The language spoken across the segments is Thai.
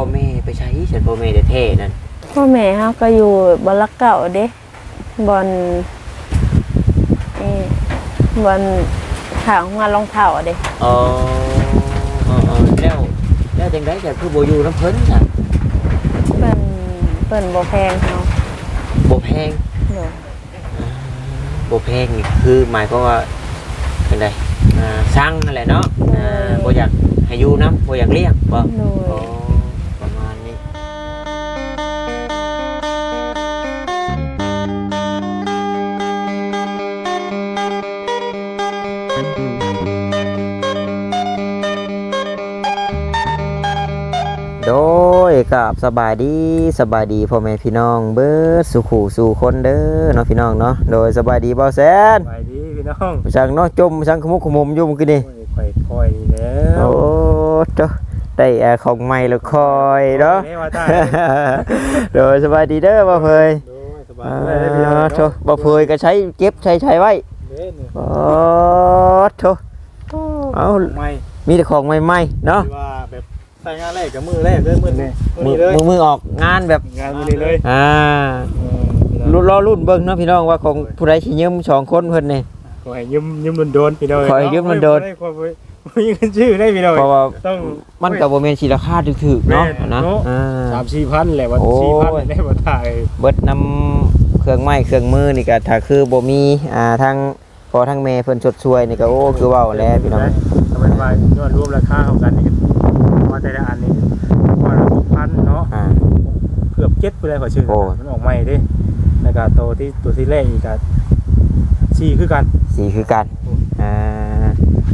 อแม่ไปใช้ฉันพ่อแม่แท้ๆนั่นพ่อแม่เฮาก็อยู่บอนลักเก่าเด้บอนเอ่บอนถางมารองเท้าเด้อ๋ออ๋ออ๋อแล้วแล้วจังได๋จะคือบ่อยู่น้ำเพิ่นน่ะเปิ้นเปิ้นบ่แพงเฮาบ่แพงโดยบ่แพงนี่คือหมายความว่าจังไดอ่าสร้างนั่นแหละเนาะอ่าบ่อยากให้อยู่นํบ่อยากเลี้ยงบ่โดอ๋อย โดยกับสบายดีสบายดีพ่อแม่พี่น้องเบิดสุขูสู่คนเด้อเนาะพี่น้องเนาะโดยสบายดีบ่แซนไปดีพี่น้องช่างเนาะจมช่างขมุกขมุมอยู่เมื่อกี้นี่โอ้ยค่อยๆนี่แล้โอ้วเจ้าได้แอร์ของใหม่แล้วคอยเนาะแม่ว่าตายโดยสบายดีเด้อบ่เพยโอ้ยสบายอ่าได้พี่น้องโถบ่เพยก็ใช้เก็บใช้ใช้ไว้เด้นี่โอ้โถโอ้เอาไม่มีแต่ของใหม่ๆเนาะที่ว่าแบบ ใส่งานแรกกับมือแรกเด้อมือนี่มืมืออนี้เลยมือมือออกงานแบบ งานมือนี้เลยอ่าเออพี่น้องรุ่นรอรุ่นเบิ่งเนาะพี่น้องว่าของผู้ใดสิยืมสองคนเพิ่นนี่ ขอให้ยืมยืมโดนๆพี่น้องขอให้ยืมโดนๆๆขอให้บ่มีเงินชื่อได้พี่น้องเพราะว่าต้อง มันก็บ่แม่นสิราคาถูกๆเนาะแม่นนะเนาะ อ่า สามสี่พันแหละว่าโอ้ยสี่พันได้บ่ตายเบิดนำเครื่องไม้เครื่องมือนี่ก็ถ้าคือบ่มีอ่าทั้งพอทั้งแม่เพิ่นชดช่วยนี่ก็โอ้คือเว้าแล้วพี่น้อง ทำไมว่ายอดรวมราคาของกันนี่ก็ว่า แต่ละอันนี่ว่าละพันเนาะอ่า เกือบเจ็ดไปเลยขอชื่อโอ้ มันออกใหม่เดิแล้วก็ตัวที่ตัวที่แรกอีกก็สี่คือกันสีคือกันอ่า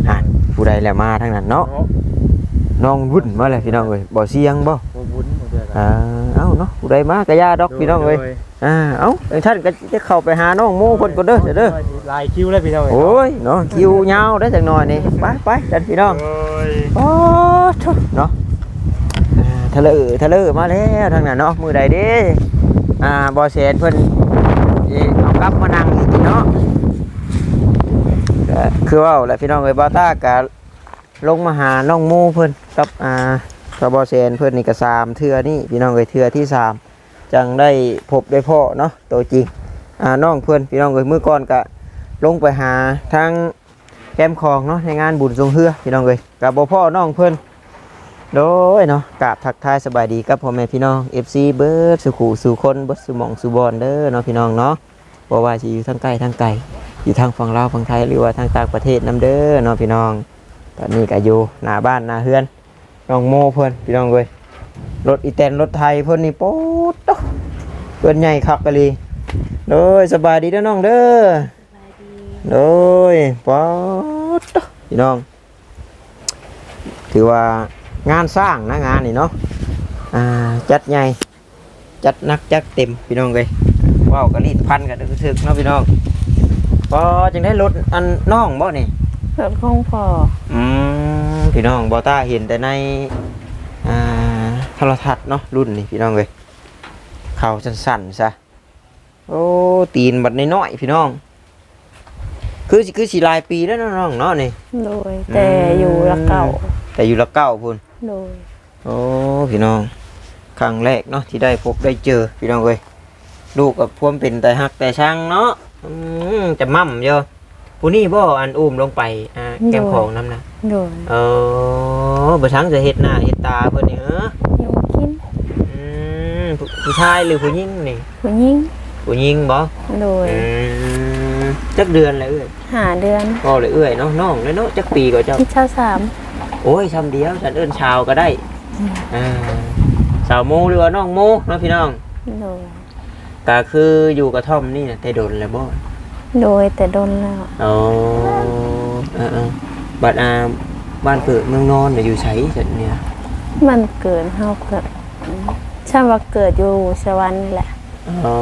อ่าผู้ใดแหละมาทั้งนั้นเนาะเนาะน้องวุ่นมาแล้วพี่น้องเอ้ยบ่เสียงบ่บ่บุญบ่เจอกันอ่า เอ้าเนาะผู้ใดมาก็ย่าดอกพี่น้องเอ้ยอ่าเอ้าเดี๋ยวท่านก็จะเข้าไปหาน้องโมเพิ่นก่อนเด้อเด้อลายคิวแล้วพี่น้องโอ้ยเนาะคิวยาวได้จักหน่อยนี่ไปไปจันพี่น้องโอ้ยโอ้ทุเนาะอ่าทะเลทะเลมาแล้วทางนั้นเนาะมือใดเด้อ่าบอเสนเพิ่นเอ่อเอากลับมานั่งอีกทีเนาะก็คือว่าแหละพี่น้องเอ้ยบาต้าก็ลงมาหาน้องหมูเพิ่นกับอ่า กับบอเสนเพิ่นนี่ก็สามเทือนี่พี่น้องเอ้ยเทื่อที่สามจังได้พบได้พ่อเนาะตัวจริงอ่าน้องเพิ่อนพี่น้องเอ้ยมื้อก่อนก็ลงไปหาทางแก้มคองเนาะในงานบุญทรงเฮือพี่น้องเลยกับบ่พ่อน้องเพิ่อนโดยเนาะกราบทักทายสบายดีกับพ่อแม่พี่น้อง FC เบิร์ดสุขูสู่คนเบิร์ดสุหมองสุบอนเด้อเนาะพี่น้องเนาะบ่ว่าสิอยู่ทางใกล้ทางไกลอยู่ทางฝั่งลาวฝั่งไทยหรือว่าทางต่างประเทศนํเด้อเนาะพี่น้อง ตอนนี้ก็อยู่หน้าบ้านหน้าเฮือน น้องโมเพิ่อนพี่น้องเว้ยรถอีแตนรถไทยเพิ่อนนี่โป๊ดโตะเพิ่อนใหญ่คักกะลีโดยสบายดีเด้อน้องเด้อโดยป๊อดเด้อพี่น้อง ถือว่างานสร้างนะงานนี่เนาะอ่าจัดใหญ่จัดนักจัดเต็มพี่น้องเลยว้าวกะลีดพันกันถึกๆเนาะพี่น้องพอจึงได้รถอันน้องบ่นี่ เกิดของพ่ออืมพี่น้องบอต้าเห็นแต่ในอ่าโทรทัศน์เนาะรุ่นนี่พี่น้องเลยเข่าสั่นๆซะโอ้ตีนบัดน้อยๆพี่น้อง คือสิคือสีลายปีแล้วเนาะน้องเนาะนี่โดยแต่อยู่ลักเก่า แต่อยู่ละเก้าพุ่นโดยโอ้พี่น้องครั้งแรกเนาะที่ได้พบได้เจอพี่น้องเลยลูกกับพวมเป็นแต่หักแต่ช่างเนาะอืมจะมั่มเยอะ ผู้นี้บ่อันอุ้มลงไปอ่าแก้มของน้ำนะโดยเออบ่ช้างจะเฮ็ดหน้าเฮ็ดตาเพิ่นนี่เอออยู่กินอืมผู้ผู้ชายหรือผู้หญิงนี่ผู้หญิงผู้หญิงบ่โดยอืมจักเดือนแล้วเอ้ยหาเดือนก็เลยเอ้ยเนาะน้องเลยเนาะจักปีก็เจ้าที่เช้าสามโอ้ยทำเดียวฉันเอิ้นชาวก็ได้อ่าสาวโมหรือว่าน้องโมเนาะพี่น้องโดยก็คืออยู่กระท่อมนี่นะแต่โดนแล้วบ่ โดยแต่โดนแล้วอ๋อเออเออบัดอาบ้านเกิดเมืองนอนน่ะอยู่ไสจัดเนี่ยมันเกิดเฮาเกิดช่างว่าเกิดอยู่สวรรค์แหละอ๋อ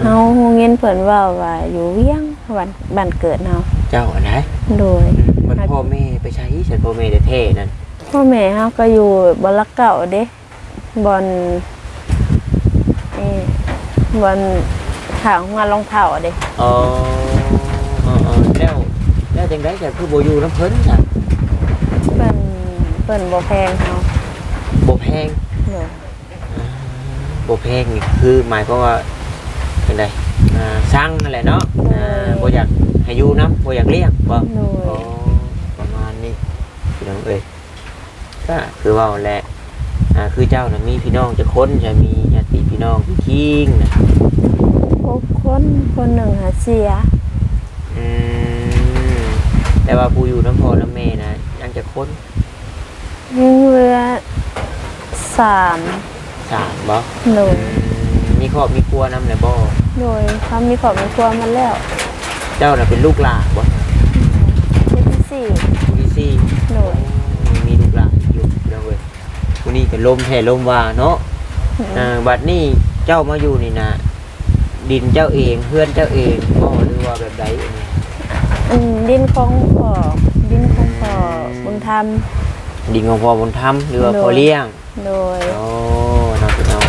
เฮาฮู้เงินเพิ่นเว่าว่าอยู่เวียงวันบ้านเกิดเฮาเจ้าอะนะโดยมันพ่อแม่ไปใช้ฉันพ่อแม่แท้ๆนั่นพ่อแม่เฮาก็อยู่บอนลักเก่าเด้บอนเอ่บอน ถางมารองเท้าเด้อออ๋ออ๋อแล้วแล้วจังได๋จะคือบ่อยู่น้ำเพิ่นน่ะเปิ้นเปิ้นบ่แพงเฮาบ่แพงโดยบ่แพงนี่คือหมายความว่าเป็นไดอ่าสร้างนั่นแหละเนาะอ่าบ่อยากให้อยู่นํบ่อยากเลี้ยงบ่โดยอ๋อประมาณนี้พี่น้องเอ้ยก็คือเว่าแหละอ่าคือเจ้าน่ะมีพี่น้องจะคนจะมีญาติพี่น้องพี่คิงนะ พบคนคนหนึ่งหาเสียอืมแต่ว่าผู้อยู่น้ำพ่อน้ำแม่นะยังจะคนยังเหลือสามสามบ่โดยอืมมีครอบมีครัวนำแหละบ่โดยเขามีขอบมีครัวมาแล้วเจ้าน่ะเป็นลูกหลานบ่เจ็ดที่สี่ผู้ที่สี่โดยมีลูกหลานอยู่พี่น้องเอ้ยผู้นี้ก็ลมแห่ลมว่าเนาะอ่าบัดนี้เจ้ามาอยู่นี่นะ ดินเจ้าเองเพื่อนเจ้าเองก็หรือว่าแบบใดอันนี้อันดินของพ่อดินของพ่อบุญธรรม ดินของพ่อบุญธรรมหรือว่าโดยพ่อเลี้ยงโดย โอ้น้องพี่น้อง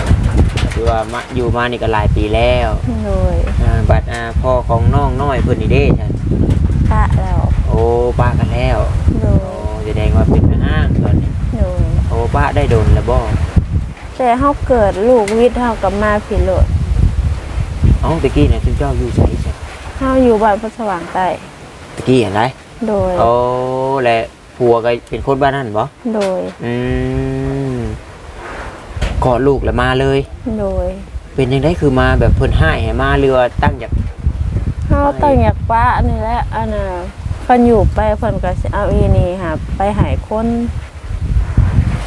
หรือว่ามาอยู่มานี่ก็หลายปีแล้วโดยอ่าบัดอ่าพ่อของน้องน้อยเพิ่นนี่เด้ฉันปะแล้วโอ้ป้ากันแล้วโดโอ้ยแสดงว่าเป็นแม่ห้างตอนนี้โดยโอ้ป้าได้โดนแล้วบ่แต่เฮาเกิดลูกวิทย์เฮากับมาผิดโลด เอ้าตะกี้เนี่ยคุณเจ้าอยู่ไสจ้ะเฮาอยู่บ้านพระสว่างใต้ตะกี้เห็นไรโดย โอ้และผัวก็เป็นคนบ้านนั่นบ่โดย อืมกอดลูกแล้วมาเลย โดยเป็นยังไงคือมาแบบเพิ่นให้ให้มาเรือตั้งจากเฮาต้องอยากป้านี่แหละอันน่ะเพิ่นอยู่ไปเพิ่นก็สิเอาอีนี่ค่ะไปใหายคน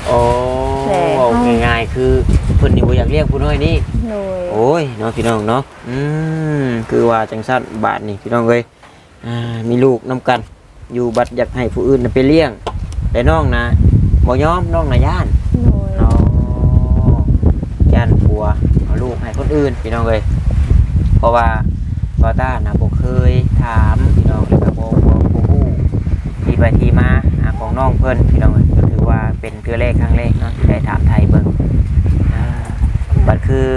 โอ้แต่ เอาง่ายๆคือ เพิ่นนี่บ่อยากเรียกผู้น้อยนี่ โดยโอ้ยน้องพี่น้องเนาะ อืมคือว่าจังซั่นบาทนี่พี่น้องเอ้ยอ่ามีลูกนํกัน อยู่บัดอยากให้ผู้อื่นน่ะไปเลี้ยง แต่น้องนะบ่ยอมน้องน่ะย่านโดยอ๋อย่านผัวเอาลูกให้คนอื่นพี่น้องเอ้ยเพราะว่าบอต้านะบ่เคยถามพี่น้องแล้วก็บ่บ่บ่ฮู้ที่ไปที่มาอ่าของน้องเพิ่นพี่น้องเอ้ยก็ถือว่าเป็นเทื่อแรกครั้งแรกเนาะที่ได้ถามไทยเบิ่งอ่า บัดคือ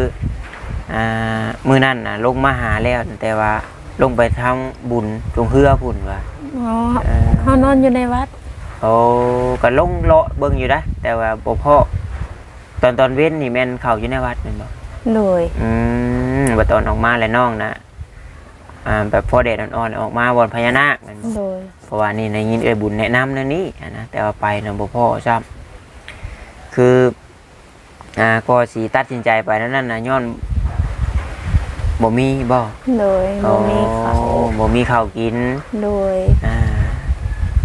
อ่ามื้อนั้นน่ะ ลงมาหาแล้วแต่ว่าลงไปทำบุญจงเฮือพุ่นว่าอ๋อเอ่อ เฮานอนอยู่ในวัด โอ้ก็ลงเลาะเบิ่งอยู่นะแต่ว่าบ่พอตอนตอนเว้นนี่แม่นเข้าอยู่ในวัดแม่นบ่โดย อืมบัดตอนออกมาแล้วน้องนะอ่าแบบพอแดดอ่อนๆออกมาบนพญานาคแม่นบ่โดย เพราะว่านี่ในยินเอ้ยบุญแนะนำนั่นนี่อะนะแต่ว่าไปนะบ่พอซ้ำคือ อ่าก็สิตัดสินใจไปนั่นน่ะย้อนบ่มีบ่โดยบ่มีเขาอ๋อบ่มีข้าวกิน โดยอ่า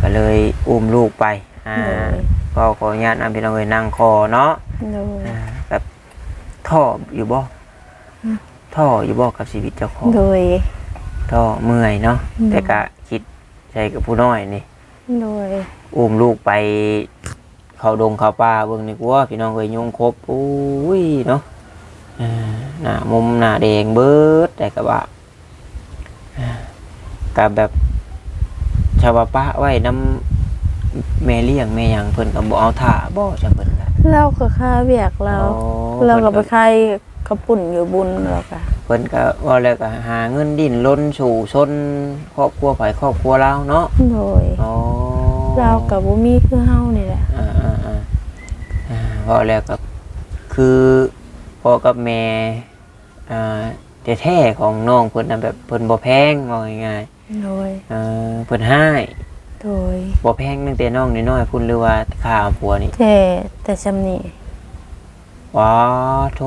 ก็เลยอุ้มลูกไปอ่าโดยก็ขออนุญาตนำพี่น้องเอ้ยนั่งคอเนาะโดยอ่าแบบท่ออยู่บ่อืมท่ออยู่บ่กับชีวิตเจ้าของโดยท่อเมื่อยเนาะอืมแต่ก็คิดใจกับผู้น้อยนี่โดยอุ้มลูกไป เขาดงเขาป่าเบิ่งนี่กว่าพี่น้องเอ้ยยุงครบอุ้ยเนาะอ่าหน้ามุมหน้าแดงเบิดแต่ก็ว่าอ่าก็แบบชาวบ้านไว้น้ำแม่เลี้ยงแม่หยังเพิ่นก็บ่เอาท่าบ่ซะเพิ่นก็เราก็ค่าเบียกเราอ๋อเราก็ไปพิ่นค่ายกระปุ่นอยู่บุญแล้วก็เพิ่นก็ว่าแล้วก็หาเงินดิ้นรนสู่ชนครอบครัวไผครอบครัวเราเนาะโดยอ๋อเรากับบ่มีคือเฮานี่แหละอ่าอ่าอ่า อ่าว่าแล้วก็คือพ่อกับแม่อ่าแท้ๆของน้องเพิ่นน่ะแบบเพิ่นบ่แพงว่าง่ายโดยๆเอ่อเพิ่นให้โดยบ่แพงตั้งแต่น้องน้อยๆพุ่นหรือว่าค่าผัวนี่แต่แต่ซำนี้ว้าโท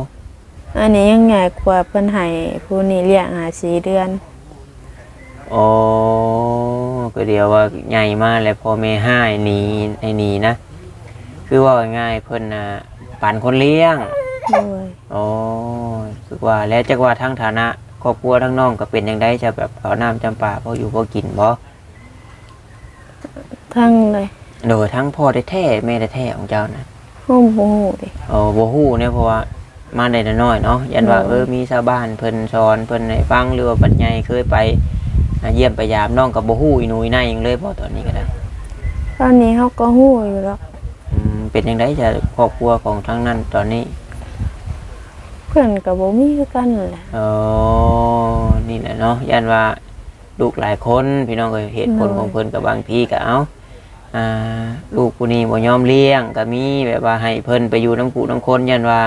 อันนี้ยังใหญ่กว่าเพิ่นให้ผู้นี้เลี้ยงหาสี่เดือนอ๋อก็เดียวว่าใหญ่มากแล้วพ่อแม่ให้หนีไอ้หนีนะ คือว่าง่ายๆเพิ่นน่ะปันคนเลี้ยงโดยอ๋อคือว่าแล้วจักว่าทั้งฐานะครอบครัวทั้งน้องก็เป็นยังไงจะแบบเขาวน้ำจำปาพออยู่พอกินบ่ทั้งเลยโดยทั้งพ่อแท้ๆแม่แท้ๆของเจ้านะห้องบ่ฮู้ดิอ๋อบ่ฮู้เนี่ยเพราะว่ามาได้น้อยๆเนาะยันว่าโดยเออมีชาวบ้านเพิ่นสอนเพิ่นให้ฟังหรือว่าบัดใหญ่เคยไปอ่าเยี่ยมไปยามน้องก็บ่ฮู้อีหนุ่ยหน้ายังเลยบ่ตอนนี้ก็ได้ตอนนี้เฮาก็ฮู้อยู่แล้วอืม เป็นยังไงจะครอบครัวของทั้งนั้นตอนนี้เพิ่นก็บ่มีคือกันนั่นแหละ อ๋อนี่แหละเนาะยันว่าลูกหลายคนพี่น้องก็เหตุผลของเพิ่นกับบางทีก็เอาอ่าลูกผู้นี้บ่ยอมเลี้ยงก็มีแบบว่าให้เพิ่นไปอยู่น้ำกูน้ำคนยันว่า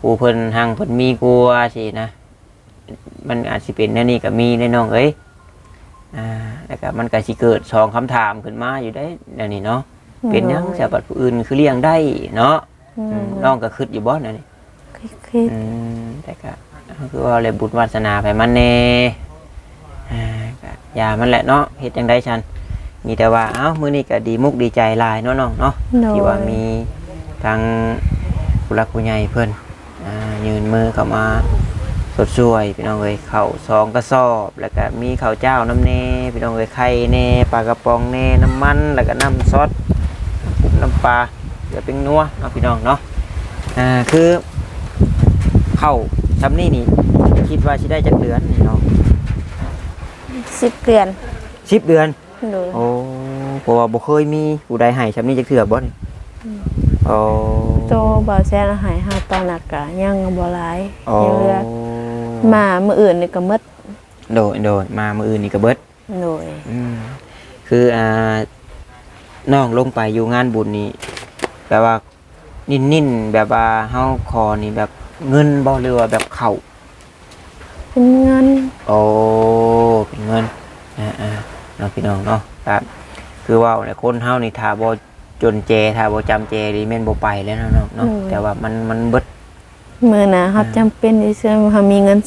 ผู้เพิ่นหังเพิ่นมีกลัวสินะมันอาจสิเป็นแนวนี้ก็มีแน่น้องเอ้ยอ่าแล้วก็มันก็สิเกิดสองคำถามขึ้นมาอยู่ได้แนวนี้เนาะ เป็นหยังสบัดผู้อื่นคือเลี้ยงได้เนาะอือืมมน้องก็คิดอยู่บ่นั่นนี่คิดคิดอืมแต่ก็คือว่าเลยบุญวาสนาไปมันแน่อ่าก็อย่ามันแหละเนาะเฮ็ดจังไดฉันมีแต่ว่าเอ้ามื้อนี้ก็ดีมุกดีใจหลายเนาะน้องเนาะ โดยที่ว่ามีทางผู้รักผู้ใหญ่เพิ่นอ่ายืนมือเข้ามาสดช่วยพี่น้องเอ้ยข้าวซองกระสอบ แล้วก็มีข้าวเจ้าน้ำเนพี่น้องเอ้ยไข่เนปลากระป๋องเนน้ำมัน แล้วก็น้ำซอส ปุบน้ำปลาเดี๋ยวเป็นนัวเนาะพี่น้องเนาะอ่าคือข้าวซ้ำนี่นี่คิดว่าสิได้จักเดือนนี่เนาะสิบเดือนสิบเดือนโดยโอ้เพราะว่าบ่เคยมีผู้ใดให้ซ้ำนี่จักเทื่อบ่นี่โอ้โตบ่าวแซนอาหารหาตอนนักกะยังบ่หลายโอ้ยังเหลือมามื้ออื่นนี่ก็หมดโดยโดยมามื้ออื่นนี่ก็เบิดโดยอืมคืออ่า น้องลงไปอยู่งานบุญนี่แบบว่านิ่นๆแบบว่าเฮาขอนี่แบบเงินบ่หรือว่าแบบเข้าเป็นเงินโอ้เป็นเงินอ่าอ่าเนาะพี่น้องเนาะครับ คือว่าเนี่ยคนเฮานี่ถ้าบ่จนเจถ้าบ่จำเจนี่แม่นบ่ไปแล้วเนาะน้องเนาะแต่ว่ามันมันเบิด มื้อน่ะเฮาจำเป็นที่ซื้อเฮามีเงิน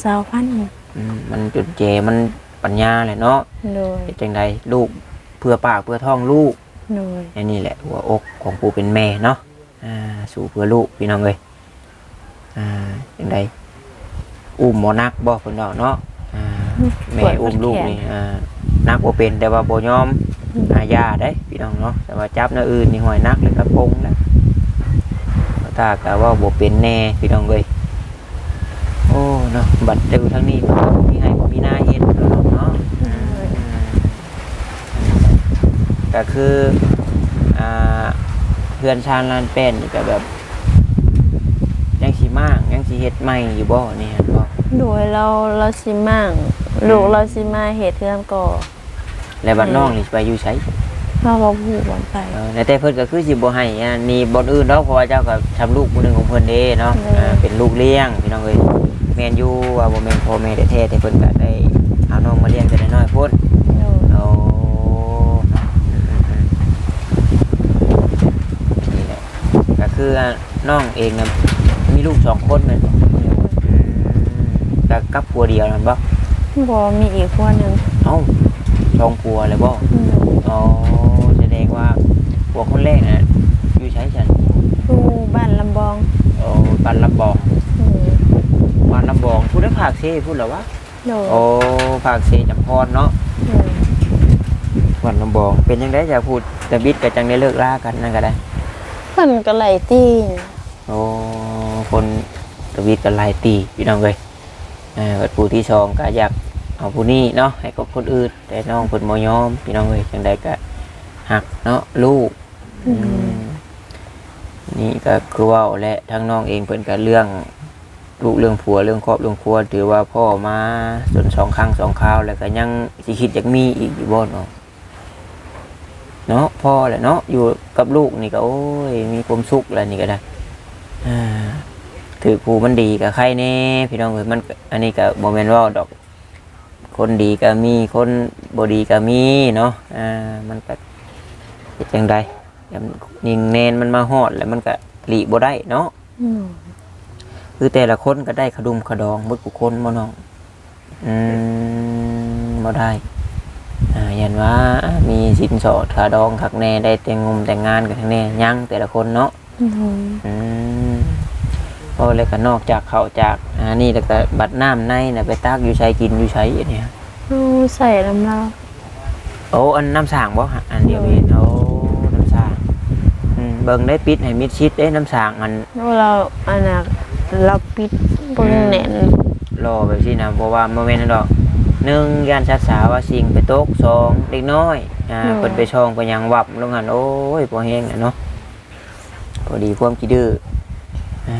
20,000อืมมันจนเจมันปัญญาแหละเนาะโดยเฮ็ดจังไดลูกเพื่อปากเพื่อท้องลูก โดยอันนี้แหละหัวอกของผู้เป็นแม่เนาะอ่าสู่เพื่อลูกพี่น้องเลยอ่าจังไดอุ้มหมอนักบ่เพิ่นดอกเนาะอ่าแม่อุ้มลูกนี่อ่านักบ่เป็นแต่ว่าบ่ยอมอาญาได้พี่น้องเนาะแต่ว่าจับแนวอื่นนี่ห้อยนักเลยก็ปงแล้วถ้าก็ว่าบ่เป็นแน่พี่น้องเลยโอ้เนาะบัดเดูทั้งนี้มันก็บ่มีให้บ่มีหน้าเฮ็ดเนาะเนาะ ก็คืออ่าเพื่อนชาญลานเป็นนี่ก็แบบยังสีมากยังสีเฮ็ดใหม่อยู่บ่เนี่ยบ่โดยเราเราสิมั่งลูกเราสิมาเฮ็ดเทือนก่อแล้วบัดน้องนี่สิไปอยู่ไสเฮาบ่ฮู้วันไปเออแต่เพิ่นก็คือสิบ่ให้อันนี้บ่อนอื่นดอกเพราะว่าเจ้าก็ทำลูกผู้หนึงของเพิ่นเด้เนาะเอออ่าเป็นลูกเลี้ยงพี่น้องเอ้ยแม่นอยู่ว่าบ่แม่นพ่อแม่แท้ๆแต่เพิ่นก็ได้เอาน้องมาเลี้ยงแต่น้อยๆพุ่น โดย โอ้อืมๆนี่แหละ ก็คือน้องเองนะมีลูกสองคนเหมือนบ่แต่กับผัวเดียวนั่นบ่บ่มีอีกคนหนึงเอ้าสองผัวเลยบ่โดยอ๋อแสดงว่าผัวคนแรกน่ะอยู่ใช้ฉันอยู่บ้านลำบองโอ้บ้านลำบองโดยบ้านลำบองพูดได้ภาคเซพูดเหรอวะโดยโอ้ภาคเซจำพรเนาะโดยบ้านลำบองเป็นยังไงจะพูดแต่บิดกับจังได้เลิกลากันนั่นก็ได้ เพิ่นก็ไล่ตีโอ้คนทวิตกันหลายตีพี่น้องเลยเอ่อผู้ที่สองก็อยากเอาผู้นี้เนาะให้กับคนอื่นแต่น้องเพิ่นบ่ยอมพี่น้องเลยจังใดก็หักเนาะลูกอืมนี่ก็คือเว่าและทั้งน้องเองเพิ่นก็เรื่องลูกเรื่องผัวเรื่องครอบเรื่องครัวถือว่าพ่อมาจนสองครั้งสองคราวแล้วก็ยังสิคิดอยากมีอีกอยู่บ่เนาะ เนาะพ่อแหละเนาะอยู่กับลูกนี่ก็โอ้ยมีความสุขแล้วนี่ก็ได้ถือผูมันดีกับใครแน่พี่น้องเอ้ยมันอันนี้ก็บ่แม่นเว่าดอก คนดีก็มีคนบ่ดีก็มีเนาะอ่ามันก็จังไดยิงแนนมันมาฮอดแล้วมันก็หลีบ่ได้เนาะคือแต่ละคนก็ได้ขดุมขดองหมดทุคนบ่น้องอืมบ่ได้ ยันว่ามีสินสอดขาดองคักแน่ได้แต่งงมแต่งงานกันแน่ยังแต่ละคนเนาะโดยอืมพอแล้วก็นอกจากเขาวจากอ่านี่แล้วก็บัดน้ำในน่ะไปตักอยู่ใช้กินอยู่ใช้เนี่ยเอาใส่น้ำเราโอ้อันน้ำสางบ่ฮะอันเดียวเองโอ้น้ำสางอืมเบิ่งได้ปิดให้มิดชิดได้น้ำสางอันเราอันน่ะเราปิดเบิ่งแน่นรอแบบนี้นะเพราะว่าโมเมนต์นั้นดอก หนึ่งยานชัดสาว่าสิ่งไปตกสองเด็กน้อยอ่าเปิดไปช่องไปยังวับลงหันโอ้ยพอแห้งน่ะเนาะพอดีความขี้ดื้ออ่า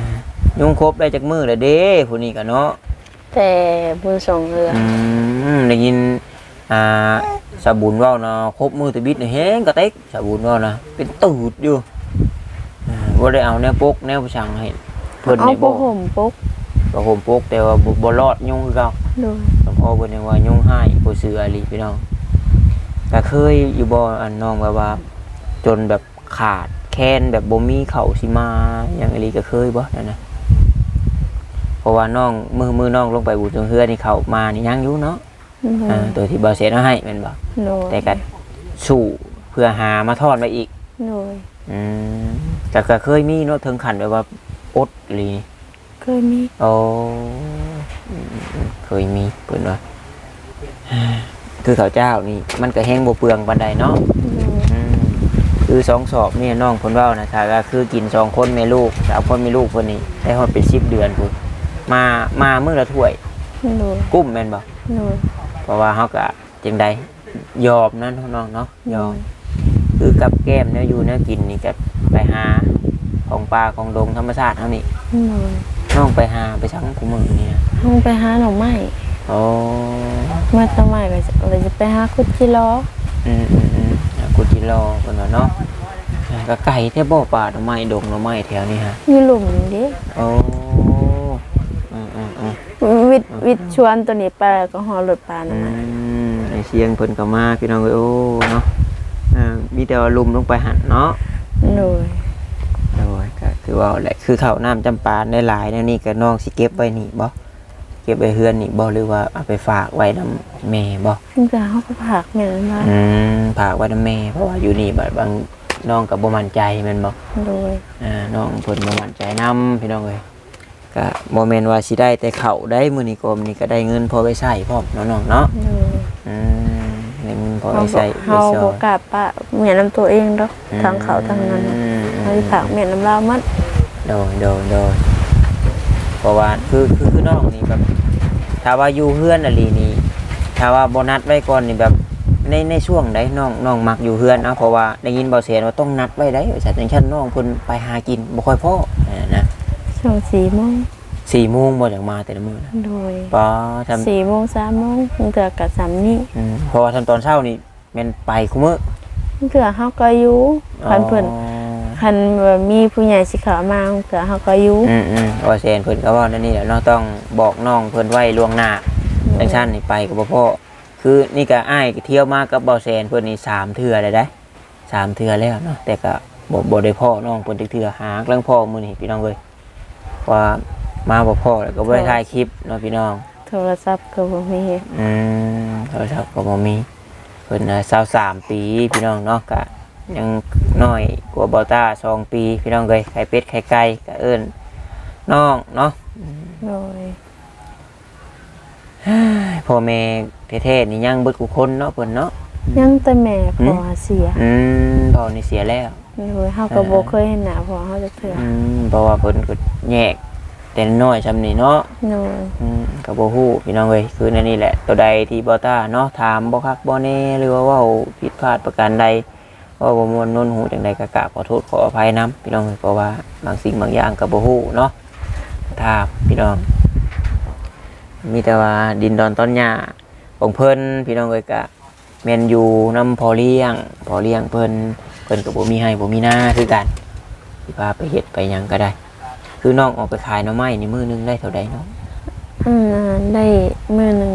ยุงครบได้จากมือแล้วเด้ผู้นี้กันเนาะ แต่บุญส่งเรืออืมได้ยินอ่าสาบุญเว่านะครบมือแตะบิดนี่แฮงกระเต็กสาบุญเว่านะเป็นตูดอยู่อ่าบ่ได้เอาแนวปกแนวผู้ช่างให้เพิ่นเอานี่ผ้าบ่ห่มปกก็ห่มปกแต่ว่าบ่บ่รอดยุ่งคือเก่าโดยหลวงพ่ อเพิ่นยังว่ายุ่งให้บ่ซื้ออาลีพี่น้องก็เคยอยู่บ่อันน้องแบบว่า จนแบบขาดแค้นแบบบ่มีข้าวสิมาอย่างอาลีก็เคยบ่นั่นนะเพราะว่าน้องมือมือน้องลงไปบูชาเฮือนี่เขามานี่ยังอยู่เนาะโดอ่ายตัวที่บ่เสร็จเอาให้แม่นบ่โดยแต่ก็สู้เพื่อหามาทอดไว้อีกโดยอืมแต่ก็เคยมีเนาะถึงขั้นแบบว่าอดอีหลีเค ยมีโอ้อืมเคยมีเพิ่นว่าคือข้าวเจ้านี่มันก็แห้งบ่เปลืองปานใดเนาะโดยอืมคือสองสอบนี่น้องเพิ่นเว้านะถ้าก็คือกินสองคนแม่ลูกสามคนแม่ลูกเพิ่นนี่ได้ฮอดเป็น10เดือนพุ่นมามามื้อละถ้วยโดยกุ้มแม่นบ่โดยเพราะว่าเฮาก็จังใดยอมนั่นน้องเนาะยอมคือกับแก้มเนื้ออยู่เนื้อกินนี่ก็ไปหาของปลาของดงธรรมชาติเท่านี้โดย น้องไปหาไปชังคุมือนี่นะห้องไปหาหน่อไม้โอ้เมื่อสมัยก็จะเราจะไปหาคุดจิล้ออืมอืมอืมอะกุจิรอคนว่าเนาะอะก็ไก่แท่บ่อป่าหน่อไม้ดงหน่อไม้แถวนี้ฮะมีหลุมนี่เด้โอ้อืมอืมอืม วิทย์วิทย์ชวนตัวนี้ไปแล้วก็หอรถปลาหน่ออืไม้มไอเสียงเพิ่นก็มาพี่น้องเอ้ยโอ้เนาะอ่ามีแต่ว่าลุมลงไปหันเนาะ โดยโอ้ยก็ คือว่าแหละคือข้าวน้ำจำปาได้หลายแนวนี่ก็น้องสิเก็บไว้นี่บ่เก็บไว้เฮือนนี่บ่หรือว่าเอาไปฝากไว้นํแม่บ่มันก็เขาก็ผักแม่นว่าอืมฝากไว้นํแม่ เพราะว่าอยู่นี่บัดบางน้องก็บ่มั่นใจแม่นบ่โดยอ่าน้องเพิ่นบ่มั่นใจนํพี่น้องเอ้ยก็บ่แม่นว่าสิได้แต่ข้าวได้มื้อนี้ก็มื้อนี้ก็ได้เงินพอไปใช้พร้อมเนาะน้องเนาะโดยอืมได้เงินพอเขาไปบใช้อกไปเขาซบออกยกล้าปะแม่น้ำตัวเองดอกทางเขาทางนั้นอืม เขาสิผักแม่น้ำลาวมัดโดยโดยโดยเพราะว่าคือคือคือน้องนี่แบบถ้าว่าอยู่เฮือนอะลีนี่ถ้าว่าโบนัสไว้ก่อนนี่แบบในในช่วงใดน้องน้องมักอยู่เฮือนนะเพราะว่าได้ยินเบาเสียนว่าต้องนัดไว้ได้สัตว์อย่างเช่นน้องคนไปหากินบ่ค่อยพ่ออ่านะช่วงสี่โมงสี่โมงบ่จากมาแต่ละมื้อนะโดยปอทำสี่โมงสามโมงมันเกือกับสามนี่อืมเพราะว่าทำตอนเช้านี่แม่นไปคุมื้อมันเกือเขาก็อยู่คันเพิ่นอ๋อ คันว่ามีผู้ใหญ่สิเขามามันเกือเขาก็อยู่อืมอืมว่าเซนเพิ่นก็ว่านั่นนี่แหละเนาะต้องบอกน้องเพิ่นไว้ล่วงหน้าจังซั่นนี่ไปกับบ่พ่อคือนี่ก็อ้ายเที่ยวมากับบ่แซนเพิ่นนี่สามเทื่อเลยได้สามเทื่อแล้วเนาะแต่ก็บ่บ่ได้พ่อน้องเพิ่นจักเทื่อหากำลังพ่อมื้อนี้พี่น้องเอ้ยว่ามาบ่พ่อแล้วก็บ่ได้ถ่ายคลิปเนาะพี่น้อง โทรศัพท์ก็บ่มีอืมโทรศัพท์ก็บ่มีเพิ่นน่ะ23ปีพี่น้องเนาะก็ ยังน้อยกว่าบ่ตาสองปีพี่น้องเอ้ยไข่เป็ดไข่ไก่ก็เอิ้นน้องเนาะโดยพ่อแม่แท้ๆนี่ยังเบิดกูคนเนาะเพิ่นเนาะยังแต่แม่พอเสียอืมพ่อนี่เสียแล้วโดยเฮาก็บ่เคยเห็นหน้าพอเฮาจักเทื่ออืมเพราะว่าเพิ่นก็แยกแต่น้อยซำนี่เนาะโดยอืมก็บ่ฮู้พี่น้องเอ้ยคือนั่นนี่แหละตัวใดที่บ่ต้าเนาะถามบ่คักบ่แน่หรือว่าเว้าผิดพลาดประการใด ว่าบ่ม่วนนนหูจังใดก็กราบขอโทษขออภัยนํพี่น้องเอ้ยเพราะว่าบางสิ่งบางอย่างก็บ่ฮู้เนาะถามพี่น้อง มีแต่ว่าดินดอนต้นหญ้าของเพิ่นพี่น้องเอ้ยก็แม่นอยู่นํพอเลี้ยงพอเลี้ยงเพิ่นเพิ่นก็บ่มีให้บ่มีหน้าคือกันสิพาไปเฮ็ดไปหยังก็ได้ คือน้องออกไปขายหน่อไม้นี่มื้อหนึงได้เท่าใดเนาะอันนั้นได้มื้อหนึง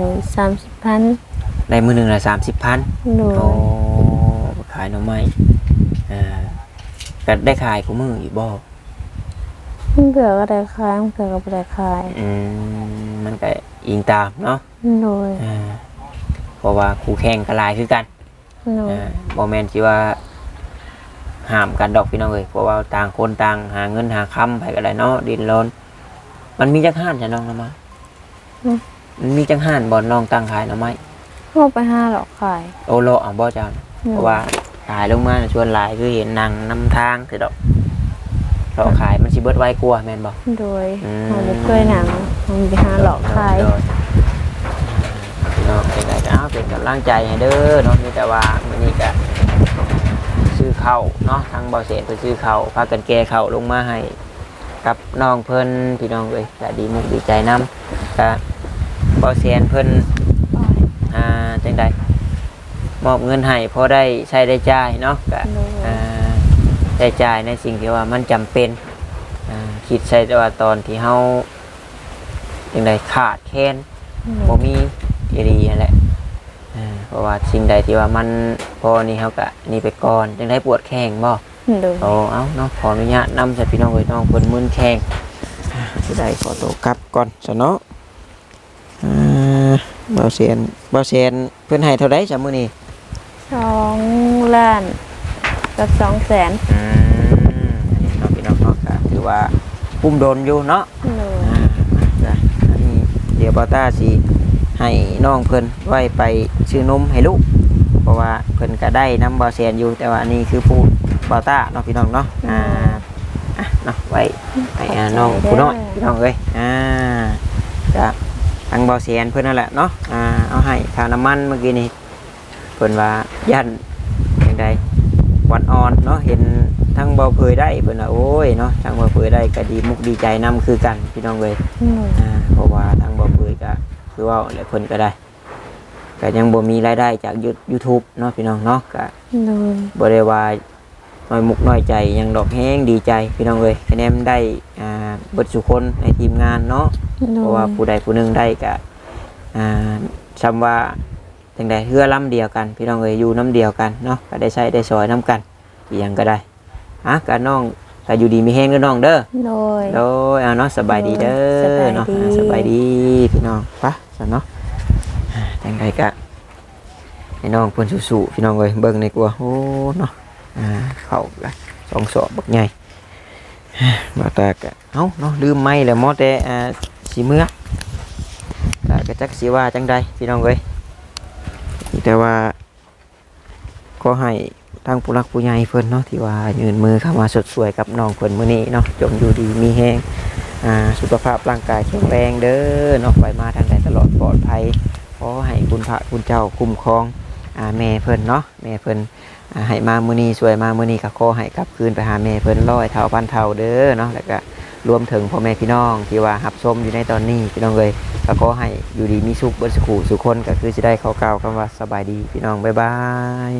30,000ได้มื้อหนึงละ30,000โดยโอ้ไปขายหน่อไม้อ่าก็ได้ขายกูมืออีกบ่มันเกือก็ได้ขายมันเกือก็บ่ได้ขายอืมมันก็อิงตามเนาะโดยอ่าเพราะว่าคู่แข่งก็หลายคือกันโดยอ่าบ่แม่นสิว่าห้ามกันดอกพี่น้องเอ้ยเพราะว่าต่างคนต่างหาเงินหาคำไปก็ได้เนาะดินรนมันมีจักห้านจ้ะน้องนะมามันมีจักห้านบ่น้องตั้งขายหน่อไม้เข้าไปหาหลอกขาย โอโลอะบ่เจ้าน่ะเพราะว่า ขายลงมาน่ะชวนหลายคือเห็นนางนำทางสิดอกเราขายมันสิเบิดไวกว่าแม่นบ่โดยอืมเขาบ่เคยหนังมันไปหาหลอกขายโดพี่น้องเป็นไงก็เอาเป็นกำลังใจให้เด้อเนาะมีแต่ว่ามื้อนี้ก็ซื้อข้าวเนาะทางบ่อเสนไปซื้อข้าวพากันแก้ข้าวลงมาให้กับน้องเพิ่นพี่น้องเอ้ยก็ดีมุกดีใจนํก็บ่อเสนเพิ่นอ่าจังใด มอบเงินให้พอได้ใช้ได้จ่ายเนาะก็โดยอ่าได้จ่ายในสิ่งที่ว่ามันจำเป็นอ่าคิดใช้แต่ว่าตอนที่เฮาจังไดขาดแค้นโดบ่ยมีอีหลีนั่นแหละอ่าเพราะว่าสิ่งใดที่ว่ามันพอนี่เฮาก็นี่ไปก่อนจังได้ปวดแข้งบ่โดยโอ้เอ้าเนาะขออนุญาตนำใส่พี่น้องเอ้ยน้องเพิ่นมึนแข้งอ่าสิได้ขอตัวกลับก่อนซะเนาะอ่าบ่เซียนบ่เซียนเพิ่นให้เท่าใดจ้ะมื้อนี้ สองล้านกับสองแสนอืมอันนี้เนาะพี่น้องเนาะก็ถือว่าปุ่มโดนอยู่เนาะโดยอ่าจ้ะอันนี้เดี๋ยวบอต้าสิให้น้องเพิ่นไว้ไปซื้อนมให้ลูก เพราะว่าเพิ่นก็ได้น้ำบอแซนอยู่ แต่ว่าอันนี้คือผู้บอต้าเนาะพี่น้องเนาะอ่าอะเนาะไว้ให้อ่าน้องผู้น้อยพี่น้องเอ้ยอ่าจะทางบอแซนเพิ่นนั่นแหละเนาะ อ่า เอาให้ค่าน้ำมันเมื่อกี้นี้ เพิ่นว่ายันอย่างใดวันออนเนาะเห็นทั้งเบาเผยได้เพิ่นว่าโอ้ยเนาะทั้งเบาเผยได้ก็ดีมุกดีใจนํคือกันพี่น้องเอ้ยโดยอ่าเพราะว่าทางบ่เผยก็คือว่าแหละเพิ่นก็ได้ก็ยังบ่มีรายได้จากยู YouTube เนาะพี่น้องเนาะก็โดยบ่ได้ว่าน้อยมุกน้อยใจหยังดอกแฮงดีใจพี่น้องเอ้ยคะแนนได้อ่าเบิดสุคนในทีมงานเนาะโดเพราะยว่าผู้ใดผู้หนึงได้ก็อ่าชำว่า จังใดเฮือลำเดียวกัน พี่น้องเอ้ยอยู่น้ำเดียวกันเนาะก็ได้ใช้ได้ซอยน้ำกันอีหยังก็ได้อะก็น้องก็อยู่ดีมีแฮงเด้อน้องเด้อโดยโดยเอาเนาะสบายดีเด้สบาอยเนาะดีอ่าสบายดีพี่น้องปะสันเนาะอ่าจังไดกะให้น้องเพิ่นสู้ๆพี่น้องเอ้ยเบิ่งในกลัวโอ้เนาะอ่าเข้าละสองสอบบักใหญ่อ่าบ่ตากะเอ้าเนาะลืมไม้แล้วมอแต่อ่าสิเมื่อกะกะจักสิว่าจังใดพี่น้องเอ้ย แต่ว่าขอให้ทางผู้รักผู้ใหญ่เพิ่นเนาะที่ว่ายืนมือเข้ามาสดสวยกับน้องเพิ่นมื้อนี้เนาะจงอยู่ดีมีแฮงอ่าสุขภาพร่างกายแข็งแรงเด้อเนาะไปมาทางใดตลอดปลอดภัยขอให้คุณพระคุณเจ้าคุ้มครองอ่าแม่เพิ่นเนาะแม่เพิ่นให้มามื้อนี้สวยมามื้อนี้ก็ขอให้กลับคืนไปหาแม่เพิ่นร้อยเท่าพันเท่าเด้อเนาะแล้วก็ รวมถึงพ่อแม่พี่น้องที่ว่าหับชมอยู่ในตอนนี้พี่น้องเลยก็ขอให้อยู่ดีมีสุขเบิดสุขสุขคนก็คือจะได้เข้ากล่าวคำว่าสบายดีพี่น้องบ๊ายบาย